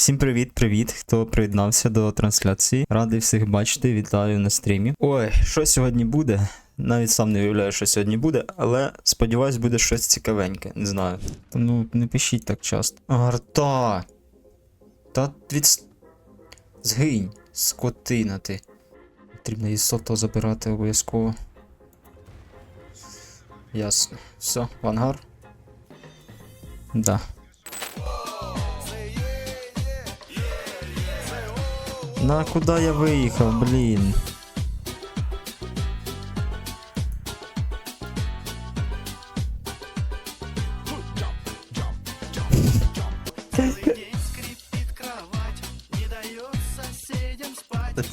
всім привіт-привіт, хто приєднався до трансляції. Радий всіх бачити, вітаю на стрімі. Ой, що сьогодні буде? Навіть сам не уявляю, що сьогодні буде, але сподіваюсь, буде щось цікавеньке, не знаю. Ну, не пишіть так часто. Арта! Та від... Згинь, скотина ти. Потрібно її сото забирати обов'язково. Ясно. Все, в ангар? Да. На куда я виїхав, блін?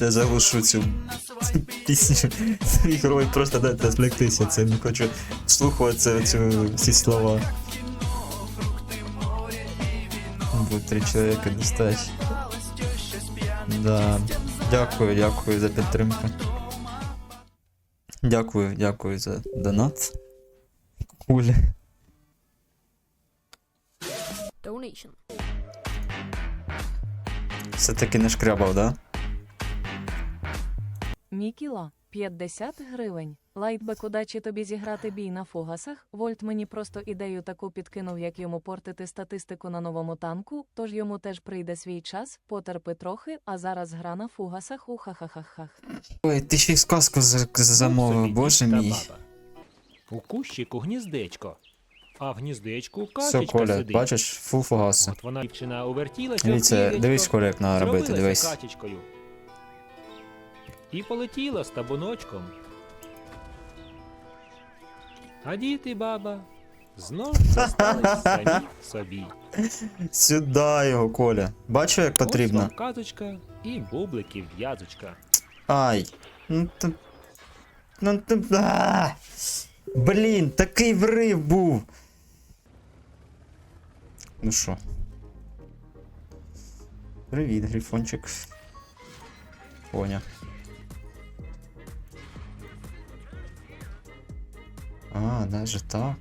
Я заглушу цю пісню. Мій просто дайте злягтися. Це не хочу слухати цю всі слова. Буде три чоловіка достать. Да. Дякую, дякую за підтримку. Дякую, дякую за донат. Кулі. Donation. Все-таки не шкрябав, да? Мікіла 50 гривень. Лайтбек, удачі тобі зіграти бій на фугасах. Вольт мені просто ідею таку підкинув, як йому портити статистику на новому танку, тож йому теж прийде свій час, потерпи трохи, а зараз гра на фугасах у хахахахах. Ой, ти ще й сказку за- замовив, боже мій. У кущику гніздечко, а в гніздечку Все, качечка Коля, сидить. бачиш, фу фугаса. От вона дівчина увертілася. Дивіться, дивись, Коля, як треба робити, дивись. качечкою. І полетіла з табуночком. А діти, баба, знов зостались самі собі. Сюди його, Коля. Бачу, як Ось потрібно. вам казочка і бубликів в'язочка. Ай. Ну ти. Ну ти. А! Блін, такий врив був. Ну що? Привіт, грифончик. Поня. А, даже так.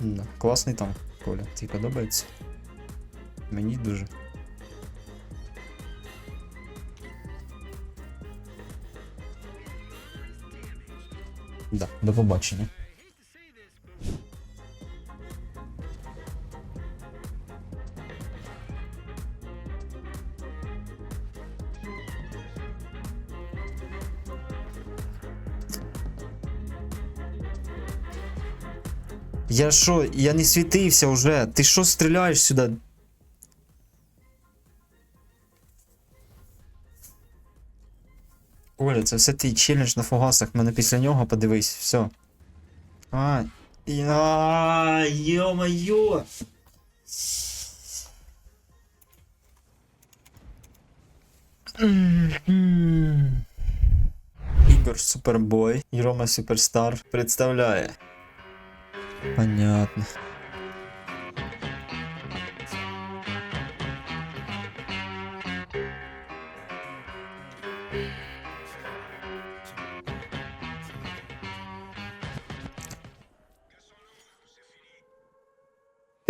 Да, класний там, Коля. Тобі подобається? Мені дуже. Да, до побачення. Я що, я не світився вже. Ти що стріляєш сюди? Оля, це все твій челлендж на фугасах. Мене після нього подивись, все. А, йо-моє! М-м. Ігор Супербой Рома Суперстар представляє. Понятно.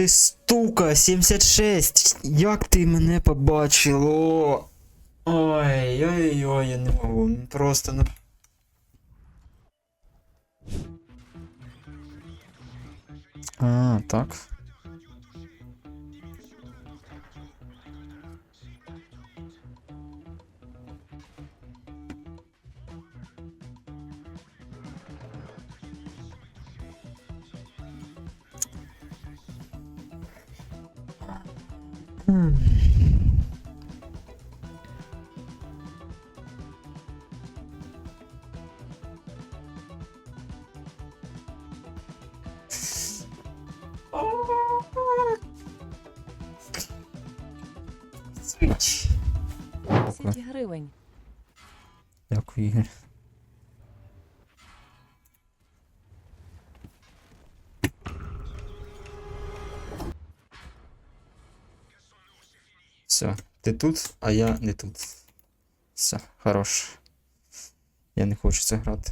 Ти стука, 76! Як ти мене побачив? О! Ой, ой, ой, я не можу. Просто ну. А, так. М. 10 гривень. Дякую, Ігор. Все, ти тут, а я не тут. Все, хорош. Я не хочу це грати.